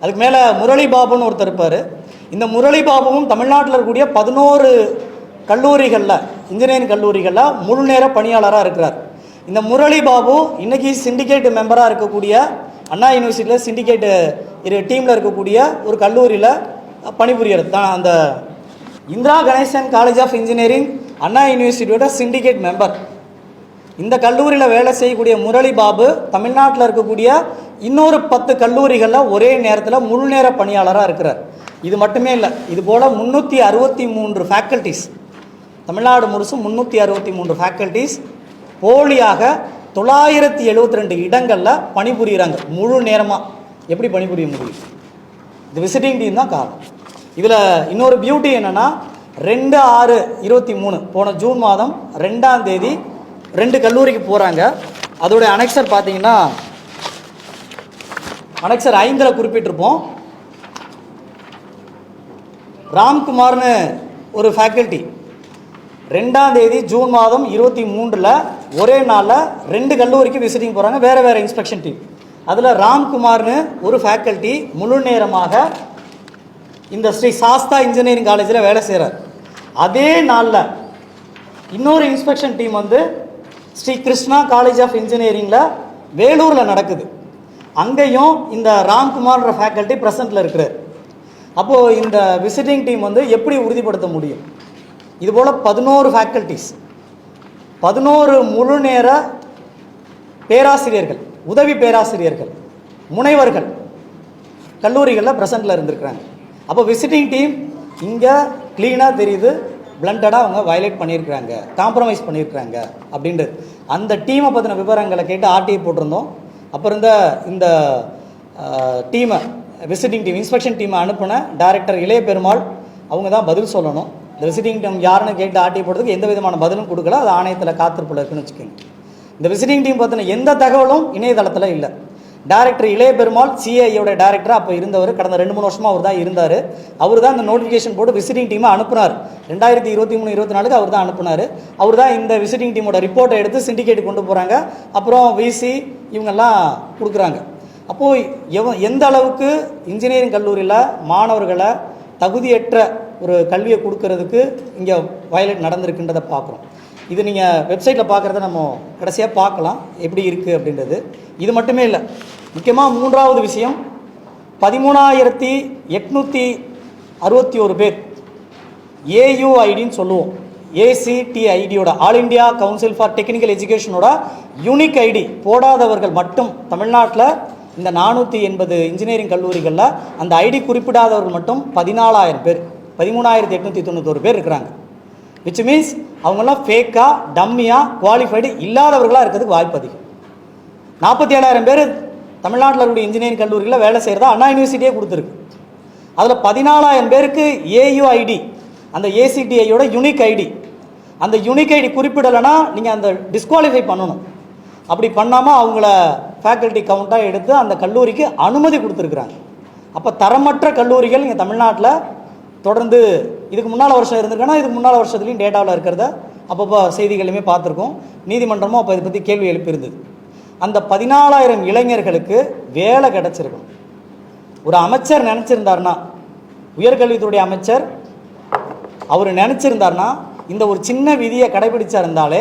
அதுக்கு மேலே முரளி பாபுன்னு ஒருத்தர் இருப்பார். இந்த முரளி பாபுவும் தமிழ்நாட்டில் இருக்கக்கூடிய பதினோரு கல்லூரிகளில் இன்ஜினியரிங் கல்லூரிகளில் முழு நேர பணியாளராக இருக்கிறார். இந்த முரளி பாபு இன்றைக்கி சிண்டிகேட் மெம்பராக இருக்கக்கூடிய அண்ணா யூனிவர்சிட்டியில் சிண்டிகேட்டு இரு டீமில் இருக்கக்கூடிய ஒரு கல்லூரியில் பணிபுரியறது தான் அந்த Indira Ganesan college of engineering Anna யூனிவர்சிட்டியோட syndicate member இந்த கல்லூரியில் வேலை செய்யக்கூடிய முரளி பாபு தமிழ்நாட்டில் இருக்கக்கூடிய இன்னொரு பத்து கல்லூரிகளில் ஒரே நேரத்தில் முழு நேர பணியாளராக இருக்கிறார். இது மட்டுமே இல்லை இது போல் முந்நூற்றி அறுபத்தி மூன்று ஃபேக்கல்டிஸ் தமிழ்நாடு முழுசும் முந்நூற்றி அறுபத்தி மூன்று ஃபேக்கல்டிஸ் போலியாக தொள்ளாயிரத்தி எழுபத்தி ரெண்டு இடங்களில் பணிபுரிகிறாங்க முழு நேரமாக எப்படி பணிபுரிய முடியும்? இது விசிட்டிங் டீம் தான் காரணம். இதில் இன்னொரு பியூட்டி என்னென்னா ரெண்டு ஆறு இருபத்தி மூணு போன ஜூன் மாதம் ரெண்டாம் தேதி ரெண்டு கல்லூரிக்கு போகிறாங்க அதோடைய அனெக்சர் பார்த்தீங்கன்னா அனெக்சர் ஐந்தில் குறிப்பிட்டிருப்போம். ராம்குமார்னு ஒரு ஃபேக்கல்ட்டி ரெண்டாம் தேதி ஜூன் மாதம் இருபத்தி மூன்றில் ஒரே நாளில் ரெண்டு கல்லூரிக்கு விசிட்டிங் போகிறாங்க வேறு வேறு இன்ஸ்பெக்ஷன் டீம் அதில் ராம்குமார்னு ஒரு ஃபேக்கல்ட்டி முழு நேரமாக இந்த ஸ்ரீ சாஸ்தா இன்ஜினியரிங் காலேஜில் வேலை செய்கிறார் அதே நாளில் இன்னொரு இன்ஸ்பெக்ஷன் டீம் வந்து ஸ்ரீ கிருஷ்ணா காலேஜ் ஆஃப் இன்ஜினியரிங்கில் வேலூரில் நடக்குது. அங்கேயும் இந்த ராம்குமார்ன்ற ஃபேக்கல்ட்டி ப்ரெசண்ட்டில் இருக்கிறார். அப்போது இந்த விசிட்டிங் டீம் வந்து எப்படி உறுதிப்படுத்த முடியும்? இதுபோல் பதினோரு ஃபேக்கல்ட்டிஸ் பதினோரு முழு நேர பேராசிரியர்கள் உதவி பேராசிரியர்கள் முனைவர்கள் கல்லூரிகளில் ப்ரெசண்ட்டில் இருந்திருக்கிறாங்க. அப்போ விசிட்டிங் டீம் இங்கே க்ளீனாக தெரியுது பிளண்டடாக அவங்க வயலேட் பண்ணியிருக்கிறாங்க காம்ப்ரமைஸ் பண்ணியிருக்கிறாங்க அப்படின்ட்டு அந்த டீமை பற்றின விவரங்களை கேட்டு ஆர்டிஐ போட்டிருந்தோம். அப்புறம் இந்த இந்த டீமை விசிட்டிங் டீம் இன்ஸ்பெக்ஷன் டீமை அனுப்பின டேரக்டர் இளைய பெருமாள் அவங்க தான் பதில் சொல்லணும். இந்த விசிட்டிங் டீம் யாருன்னு கேட்டு ஆட்டி போடுறதுக்கு எந்த விதமான பதிலும் கொடுக்கல. அது ஆணையத்தில் காத்திருப்பில் இருக்குன்னு வச்சுக்கோங்க. இந்த விசிட்டிங் டீம் பற்றின எந்த தகவலும் இணையதளத்தில் இல்லை. டேரக்டர் இளைய பெருமாள் சிஐயோட டேரக்டராக அப்போ இருந்தவர். கடந்த ரெண்டு மூணு வருஷமாக அவர் தான் இருந்தார். அவர் தான் இந்த நோட்டிஃபிகேஷன் போட்டு விசிட்டிங் டீமை அனுப்புனார். ரெண்டாயிரத்தி இருபத்தி மூணு இருபத்தி நாலுக்கு அவர் தான் அனுப்புனார் அவர் தான் இந்த விசிட்டிங் டீமோட ரிப்போர்ட்டை எடுத்து சிண்டிகேட் கொண்டு போகிறாங்க அப்புறம் விசி இவங்கெல்லாம் கொடுக்குறாங்க. அப்போது எவ எந்த அளவுக்கு இன்ஜினியரிங் கல்லூரியில் மாணவர்களை தகுதியற்ற ஒரு கல்வியை கொடுக்கறதுக்கு இங்கே வயலேட் நடந்திருக்குன்றதை பார்க்குறோம். இது நீங்கள் வெப்சைட்டில் பார்க்குறத நம்ம கடைசியாக பார்க்கலாம். எப்படி இருக்குது அப்படின்றது. இது மட்டுமே இல்லை முக்கியமாக மூன்றாவது விஷயம் பதிமூணாயிரத்தி எட்நூற்றி அறுபத்தி ஒரு பேர். ஏயுஐடின்னு சொல்லுவோம். ACT ஐடியோட all India council for technical எஜுகேஷனோட unique ID போடாதவர்கள் மட்டும் தமிழ்நாட்டில் இந்த நானூற்றி எண்பது இன்ஜினியரிங் கல்லூரிகளில் அந்த ஐடி குறிப்பிடாதவர்கள் மட்டும் பதினாலாயிரம் பேர். பதிமூணாயிரத்தி எட்நூற்றி தொண்ணூத்தொரு பேர் இருக்கிறாங்க. விச் மீன்ஸ் அவங்கெல்லாம் ஃபேக்காக டம்மியாக குவாலிஃபைடு இல்லாதவர்களாக இருக்கிறதுக்கு வாய்ப்பு அதிகம். நாற்பத்தி ஏழாயிரம் பேர் தமிழ்நாட்டில் இருக்கக்கூடிய இன்ஜினியரிங் கல்லூரியில் வேலை செய்கிறதா அண்ணா யூனிவர்சிட்டியே கொடுத்துருக்கு. அதில் பதினாலாயிரம் பேருக்கு ஏயுஐடி அந்த ஏசிடிஐயோட யூனிக் ஐடி அந்த யூனிக் ஐடி குறிப்பிடலைன்னா நீங்கள் அந்த டிஸ்குவாலிஃபை பண்ணணும். அப்படி பண்ணாமல் அவங்கள ஃபேக்கல்ட்டி கவுண்ட்டாக எடுத்து அந்த கல்லூரிக்கு அனுமதி கொடுத்துருக்குறாங்க. அப்போ தரமற்ற கல்லூரிகள் இங்கே தமிழ்நாட்டில் தொடர்ந்து இதுக்கு முன்னால் வருஷம் இருந்திருக்குன்னா இதுக்கு முன்னால் வருஷத்துலையும் டேட்டாவில் இருக்கிறத அப்பப்போ செய்திகளையுமே பார்த்துருக்கோம். நீதிமன்றமும் அப்போ இதை பற்றி கேள்வி எழுப்பியிருந்தது. அந்த பதினாலாயிரம் இளைஞர்களுக்கு வேலை கிடச்சிருக்கும் ஒரு அமைச்சர் நினச்சிருந்தாருன்னா உயர்கல்வித்துறை அமைச்சர் அவர் நினச்சிருந்தாருன்னா இந்த ஒரு சின்ன விதியை கடைபிடிச்சா இருந்தாலே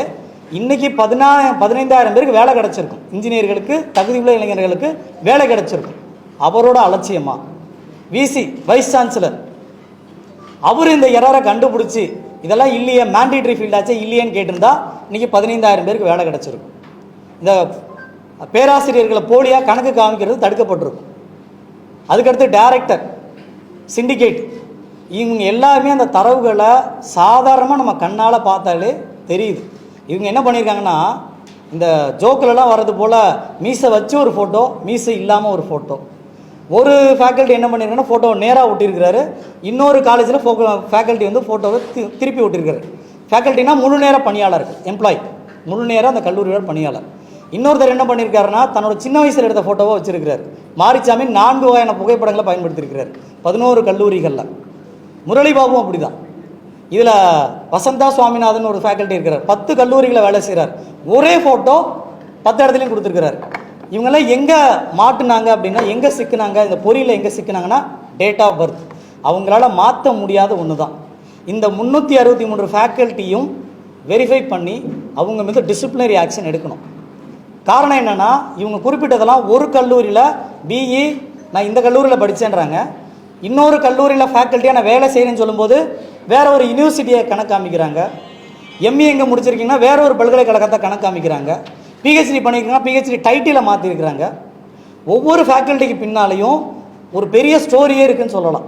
இன்றைக்கி பதினாயிரம் பதினைந்தாயிரம் பேருக்கு வேலை கிடச்சிருக்கும். இன்ஜினியர்களுக்கு தகுதியுள்ள இளைஞர்களுக்கு வேலை கிடச்சிருக்கும். அவரோட அலட்சியமாக விசி வைஸ் சான்சலர் அவர் இந்த எரரை கண்டுபிடிச்சி இதெல்லாம் இல்லையே மேண்டேட்ரி ஃபீல்டாச்சே இல்லையேன்னு கேட்டிருந்தா இன்னைக்கு பதினைந்தாயிரம் பேருக்கு வேலை கிடச்சிருக்கும். இந்த பேராசிரியர்களை போலியாக கணக்கு காமிக்கிறது தடுக்கப்பட்டிருக்கும். அதுக்கடுத்து டேரக்டர் சிண்டிகேட் இவங்க எல்லாருமே அந்த தரவுகளை சாதாரணமாக நம்ம கண்ணால் பார்த்தாலே தெரியுது. இவங்க என்ன பண்ணியிருக்காங்கன்னா இந்த ஜோக்கிலலாம் வர்றது போல் மீசை வச்சு ஒரு ஃபோட்டோ மீசை இல்லாமல் ஒரு ஃபோட்டோ ஒரு ஃபேக்கல்ட்டி என்ன பண்ணியிருக்காங்கன்னா ஃபோட்டோ நேராக ஒட்டியிருக்கிறாரு. இன்னொரு காலேஜில் ஃபோக்கோ ஃபேக்கல்ட்டி வந்து ஃபோட்டோவை திருப்பி ஒட்டியிருக்காரு ஃபேக்கல்ட்டினா முழு நேர பணியாளர் எம்ப்ளாய் முழு நேரம் அந்த கல்லூரியோட பணியாளர். இன்னொருத்தர் என்ன பண்ணியிருக்காருன்னா தன்னோட சின்ன வயசில் எடுத்த ஃபோட்டோவை வச்சிருக்கிறார். மாரிச்சாமி நான்கு வகையான புகைப்படங்களை பயன்படுத்தியிருக்கிறார். பதினோரு கல்லூரிகளில். முரளிபாபும் அப்படிதான். இதில் வசந்தா சுவாமிநாதன் ஒரு ஃபேக்கல்ட்டி இருக்கிறார். பத்து கல்லூரிகளை வேலை செய்கிறார் ஒரே ஃபோட்டோ பத்து இடத்துலையும் கொடுத்துருக்கிறார். இவங்கெல்லாம் எங்கே மாட்டுனாங்க அப்படின்னா எங்கே சிக்கினாங்க இந்த பொறியில் எங்கே சிக்கினாங்கன்னா டேட் ஆஃப் பர்த் அவங்களால மாற்ற முடியாத ஒன்று தான் இந்த முந்நூற்றி அறுபத்தி மூன்று ஃபேக்கல்ட்டியும் வெரிஃபை பண்ணி அவங்க மீது டிசிப்ளினரி ஆக்ஷன் எடுக்கணும். காரணம் என்னென்னா இவங்க குறிப்பிட்டதெல்லாம் ஒரு கல்லூரியில் பிஇ நான் இந்த கல்லூரியில் படித்தேன்றாங்க இன்னொரு கல்லூரியில் ஃபேக்கல்ட்டியாக நான் வேலை செய்கிறேன்னு சொல்லும்போது வேற ஒரு யூனிவர்சிட்டியை கணக்கு காமிக்கிறாங்க எம்இ எங்கே முடிச்சிருக்கீங்கன்னா வேற ஒரு பல்கலைக்கழகத்தை கணக்கு காமிக்கிறாங்க பிஹெச்டி பண்ணியிருக்காங்க பிஹெச்டி டைட்டிலை மாற்றிருக்கிறாங்க ஒவ்வொரு ஃபேக்கல்ட்டிக்கு பின்னாலேயும் ஒரு பெரிய ஸ்டோரியே இருக்குதுன்னு சொல்லலாம்.